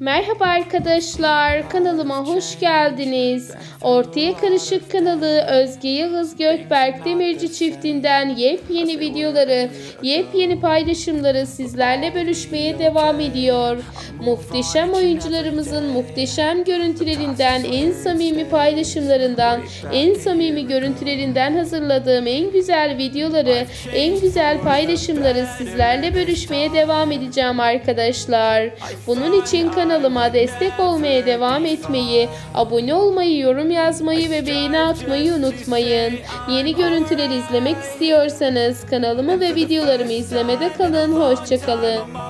Merhaba arkadaşlar, kanalıma hoş geldiniz. Ortaya Karışık kanalı Özge Yağız Gökberk Demirci çiftinden yepyeni videoları, yepyeni paylaşımları sizlerle bölüşmeye devam ediyor. Muhteşem oyuncularımızın muhteşem görüntülerinden, en samimi paylaşımlarından, en samimi görüntülerinden hazırladığım en güzel videoları, en güzel paylaşımları sizlerle bölüşmeye devam edeceğim arkadaşlar. Bunun için kanalıma destek olmaya devam etmeyi, abone olmayı, yorum yazmayı ve beğeni atmayı unutmayın. Yeni görüntüleri izlemek istiyorsanız kanalımı ve videolarımı izlemede kalın. Hoşçakalın.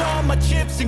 all my chips and